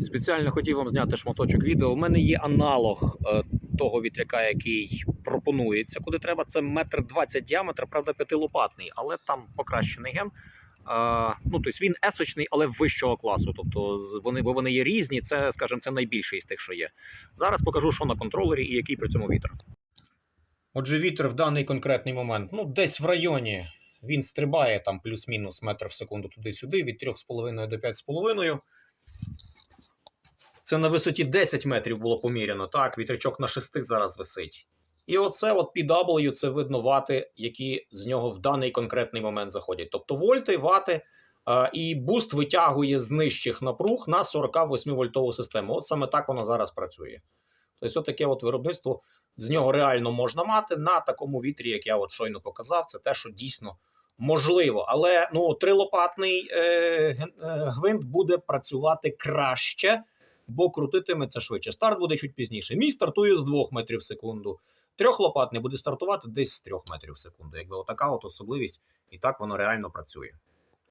Спеціально хотів вам зняти шматочок відео. У мене є аналог е, того вітряка, який пропонується, куди треба. Це метр двадцять діаметр, правда, п'ятилопатний, але там покращений ген. Е, ну, тобто він есочний, але вищого класу. Тобто вони, бо вони є різні. Це, скажімо, це найбільший з тих, що є. Зараз покажу, що на контролері і який при цьому вітер. Отже, вітер в даний конкретний момент, ну, десь в районі. Він стрибає там плюс-мінус метр в секунду туди-сюди, від 3,5 до 5,5. Це на висоті 10 метрів було поміряно. Так, вітрячок на 6 зараз висить. І оце от PW, це видно вати, які з нього в даний конкретний момент заходять. Тобто вольти, вати, е, і буст витягує з нижчих напруг на 48 вольтову систему. От саме так воно зараз працює. Тобто, от таке от виробництво з нього реально можна мати на такому вітрі, як я от щойно показав. Це те, що дійсно можливо. Але ну, трилопатний е, е, гвинт буде працювати краще, бо крутитиметься швидше. Старт буде чуть пізніше. Мій стартує з 2 метрів в секунду. Трьохлопатний буде стартувати десь з 3 метрів в секунду. Якби отака от особливість, і так воно реально працює.